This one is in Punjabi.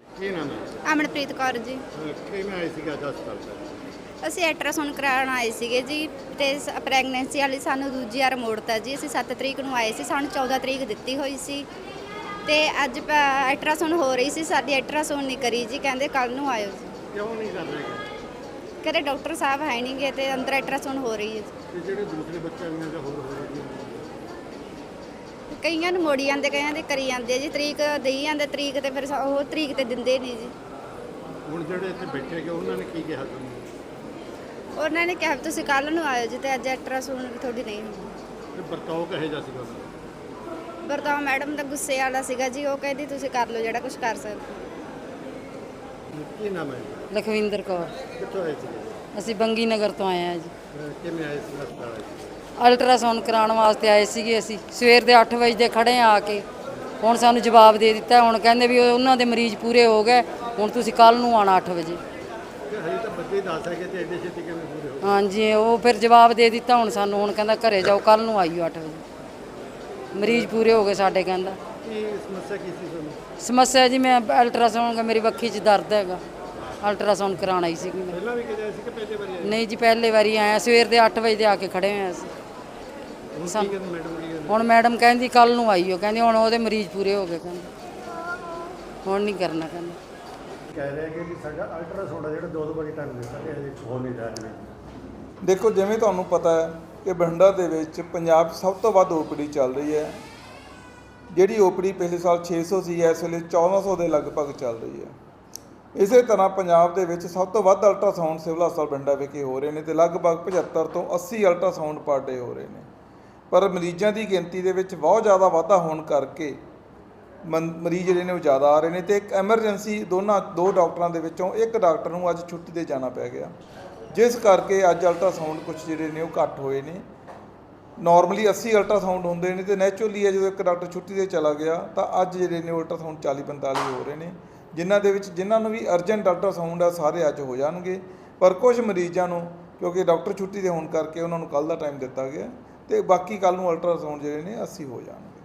ਕੀ ਨਾਮ ਹੈ? ਅਮਨਪ੍ਰੀਤ ਕੌਰ ਜੀ। ਕਿਵੇਂ ਆਏ ਸੀਗਾ ਹਸਪਤਾਲ ਅਸੀਂ ਅਲਟਰਾਸਾਊਂਡ ਕਰਾਉਣ ਆਏ ਸੀਗੇ ਜੀ ਤੇ ਪ੍ਰੈਗਨੈਂਸੀ ਵਾਲੀ ਸਾਨੂੰ ਦੂਜੀ ਵਾਰ ਮੋੜਤਾ ਜੀ। ਅਸੀਂ 7 ਤਰੀਕ ਨੂੰ ਆਏ ਸੀ ਸਾਨੂੰ 14 ਤਰੀਕ ਦਿੱਤੀ ਹੋਈ ਸੀ। ਤੇ ਅੱਜ ਅਲਟਰਾਸਾਊਂਡ ਹੋ ਰਹੀ ਸੀ ਸਾਡੀ ਅਲਟਰਾਸਾਊਂਡ ਨਹੀਂ ਕਰੀ ਜੀ ਕਹਿੰਦੇ ਕੱਲ ਨੂੰ ਆਇਓ ਜੀ। ਕਿਉਂ ਨਹੀਂ ਕਰ ਰਹੇ? ਕਹਿੰਦੇ ਡਾਕਟਰ ਸਾਹਿਬ ਹੈ ਨਹੀਂਗੇ ਤੇ ਅੰਦਰ ਅਲਟਰਾਸਾਊਂਡ ਹੋ ਰਹੀ ਹੈ ਜੀ। ਤੇ ਜਿਹੜੇ ਦੂਸਰੇ ਬੱਚਿਆਂ ਦੀਆਂ ਜਾਂ ਹੋਰ ਹੋ ਰਹੀ ਕਈਆਂ ਨੂੰ ਮੋੜੀ ਜਾਂਦੇ ਕਈਆਂ ਦੇ ਕਰੀ ਜਾਂਦੇ ਆ ਜੀ ਤਰੀਕ ਦੇਈ ਜਾਂਦੇ ਤਰੀਕ ਤੇ ਫਿਰ ਉਹ ਤਰੀਕ ਤੇ ਦਿੰਦੇ ਨਹੀਂ ਜੀ। ਹੁਣ ਜਿਹੜੇ ਇੱਥੇ ਬੈਠੇ ਗਏ ਉਹਨਾਂ ਨੇ ਕੀ ਕਿਹਾ ਤੁਹਾਨੂੰ? ਉਹਨਾਂ ਨੇ ਕਿਹਾ ਵੀ ਤੁਸੀਂ ਕੱਲ ਨੂੰ ਆਇਓ ਜੀ ਤੇ ਅੱਜ ਅਲਟਰਾਸਾਊਂਡ ਵੀ ਤੁਹਾਡੀ ਨਹੀਂ ਹੋਣੀ। ਤੇ ਵਰਤਾਓ ਕਹੇ ਜਾ ਸੀਗਾ ਉਹਨਾਂ ਦਾ? ਵਰਤਾਓ ਮੈਡਮ ਦਾ ਗੁੱਸੇ ਵਾਲਾ ਸੀਗਾ ਜੀ ਉਹ ਕਹਿੰਦੀ ਤੁਸੀਂ ਕਰ ਲਓ ਜਿਹੜਾ ਕੁਝ ਕਰ ਸਕਦੇ ਕੀ ਨਾਮ ਹੈ ਲਖਵਿੰਦਰ ਕੌਰ। ਕਿੱਥੋਂ ਆਏ ਸੀਗੇ ਅਸੀਂ ਬੰਗੀ ਨਗਰ ਤੋਂ ਆਏ ਹਾਂ ਜੀ। ਅਹ ਕਿਵੇਂ ਆਏ ਸੀ? ਹਸਪਤਾਲ ਆਏ ਅਲਟਰਾਸਾਊਂਡ ਕਰਾਉਣ ਵਾਸਤੇ ਆਏ ਸੀਗੇ ਅਸੀਂ। ਸਵੇਰ ਦੇ 8 ਵਜੇ ਦੇ ਖੜੇ ਆ ਕੇ। ਹੁਣ ਸਾਨੂੰ ਜਵਾਬ ਦੇ ਦਿੱਤਾ ਹੁਣ ਕਹਿੰਦੇ ਵੀ ਉਹਨਾਂ ਦੇ ਮਰੀਜ਼ ਪੂਰੇ ਹੋ ਗਏ ਹੁਣ ਤੁਸੀਂ ਕੱਲ ਨੂੰ ਆਣਾ 8 ਵਜੇ। ਕਿ ਹਜੇ ਤਾਂ ਬੱਚੇ ਹੀ ਦੱਸ ਰਹੇ ਕਿ ਤੇ ਐਡੇ ਛੇਤੀ ਕਿਵੇਂ ਪੂਰੇ ਹੋ ਹਾਂਜੀ ਉਹ ਫਿਰ ਜਵਾਬ ਦੇ ਦਿੱਤਾ ਹੁਣ ਸਾਨੂੰ ਹੁਣ ਕਹਿੰਦਾ ਘਰੇ ਜਾਓ ਕੱਲ ਨੂੰ ਆਈਓ 8 ਵਜੇ। ਮਰੀਜ਼ ਪੂਰੇ ਹੋ ਗਏ ਸਾਡੇ ਕਹਿੰਦਾ। ਕੀ ਸਮੱਸਿਆ ਕੀ ਸੀ ਤੁਹਾਨੂੰ? ਸਮੱਸਿਆ ਜੀ ਮੈਂ ਅਲਟਰਾਸਾਊਂਡ ਮੇਰੀ ਵੱਖੀ 'ਚ ਦਰਦ ਹੈਗਾ। ਅਲਟਰਾਸਾਊਂਡ ਕਰਾਉਣ ਆਈ ਸੀਗੀ ਮੈਂ। ਪਹਿਲਾਂ ਵੀ ਕਿਹਾ ਸੀ ਕਿ ਪਹਿਲੇ ਵਾਰੀ ਆਏ ਨਹੀਂ ਜੀ ਪਹਿਲੇ ਵਾਰੀ ਆਇਆ। ਸਵੇਰ ਦੇ 8 ਵਜੇ ਦੇ ਆ ਕੇ ਖੜੇ ਹੋਏ ਅਸੀਂ। ਹੁਣ ਕੀ ਕਹਿੰਦੇ ਮੈਡਮ ਕੀ ਕਹਿੰਦੇ? ਹੁਣ ਮੈਡਮ ਕਹਿੰਦੀ ਕੱਲ ਨੂੰ ਆਈਓ ਕਹਿੰਦੀ ਹੁਣ ਉਹਦੇ ਮਰੀਜ਼ ਪੂਰੇ ਹੋ ਗਏ ਕਹਿੰਦੀ। ਹੁਣ ਨਹੀਂ ਕਰਨਾ ਕਹਿੰਦੀ। ਕਹਿ ਰਹੇ ਕਿ ਵੀ ਸਾਡਾ ਅਲਟਰਾਸਾਊਂਡ ਆ ਜਿਹੜਾ ਦੋ ਦੋ ਵਾਰੀ ਟਾਈਮ ਦਿੱਤਾ ਤੇ ਹਜੇ ਹੋ ਨਹੀਂ ਰਿਹਾ। ਜਿਵੇਂ ਦੇਖੋ ਜਿਵੇਂ ਤੁਹਾਨੂੰ ਪਤਾ ਹੈ ਕਿ ਬਠਿੰਡਾ ਦੇ ਵਿੱਚ ਪੰਜਾਬ ਸਭ ਤੋਂ ਵੱਧ ਓਪੀਡੀ ਚੱਲ ਰਹੀ ਹੈ। ਜਿਹੜੀ ਓਪੀਡੀ ਪਿਛਲੇ ਸਾਲ 600 ਸੀ ਇਸ ਵੇਲੇ 1400 ਦੇ ਲਗਭਗ ਚੱਲ ਰਹੀ ਹੈ। ਇਸੇ ਤਰ੍ਹਾਂ ਪੰਜਾਬ ਦੇ ਵਿੱਚ ਸਭ ਤੋਂ ਵੱਧ ਅਲਟਰਾਸਾਊਂਡ ਸਿਵਲ ਹਸਪਤਾਲ ਬਠਿੰਡਾ ਵਿਖੇ ਹੋ ਰਹੇ ਨੇ ਤੇ ਲਗਭਗ 75 ਤੋਂ 80 ਅਲਟਰਾਸਾਊਂਡ ਪਰ ਡੇ ਹੋ ਰਹੇ ਨੇ। ਪਰ ਮਰੀਜ਼ਾਂ ਦੀ ਗਿਣਤੀ ਦੇ ਵਿੱਚ ਬਹੁਤ ਜ਼ਿਆਦਾ ਵਾਧਾ ਹੋਣ ਕਰਕੇ ਮਨ- ਮਰੀਜ਼ ਜਿਹੜੇ ਨੇ ਉਹ ਜ਼ਿਆਦਾ ਆ ਰਹੇ ਨੇ ਤੇ ਇੱਕ ਐਮਰਜੈਂਸੀ ਦੋਨਾਂ, ਦੋ ਡਾਕਟਰਾਂ ਦੇ ਵਿੱਚੋਂ ਇੱਕ ਡਾਕਟਰ ਨੂੰ ਅੱਜ ਛੁੱਟੀ ਤੇ ਜਾਣਾ ਪੈ ਗਿਆ। ਜਿਸ ਕਰਕੇ ਅੱਜ ਅਲਟਰਾਸਾਊਂਡ ਕੁਝ ਜਿਹੜੇ ਨੇ ਉਹ ਘੱਟ ਹੋਏ ਨੇ। ਨਾਰਮਲੀ 80 ਅਲਟਰਾਸਾਊਂਡ ਹੁੰਦੇ ਨੇ ਤੇ ਨੈਚੁਰਲੀ ਹੈ ਜਦੋਂ ਇੱਕ ਡਾਕਟਰ ਛੁੱਟੀ ਤੇ ਚਲਾ ਗਿਆ ਤਾਂ ਅੱਜ ਜਿਹੜੇ ਨੇ ਉਹ ਅਲਟਰਾਸਾਊਂਡ 40 45 ਹੋ ਰਹੇ ਨੇ, ਜਿਨ੍ਹਾਂ ਦੇ ਵਿੱਚ ਜਿਨ੍ਹਾਂ ਨੂੰ ਵੀ ਅਰਜੈਂਟ ਅਲਟਰਾਸਾਊਂਡ ਆ, ਸਾਰੇ ਅੱਜ ਹੋ ਜਾਣਗੇ। ਪਰ ਕੁਝ ਮਰੀਜ਼ਾਂ ਨੂੰ, ਕਿਉਂਕਿ ਡਾਕਟਰ ਛੁੱਟੀ ਤੇ ਹੋਣ ਕਰਕੇ ਉਹਨਾਂ ਨੂੰ ਕੱਲ ਦਾ ਟਾਈਮ ਦਿੱਤਾ ਗਿਆ ਤੇ ਬਾਕੀ ਕੱਲ ਨੂੰ ਅਲਟਰਾਸਾਊਂਡ ਜਿਹੜੇ ਨੇ 80 ਹੋ ਜਾਣਗੇ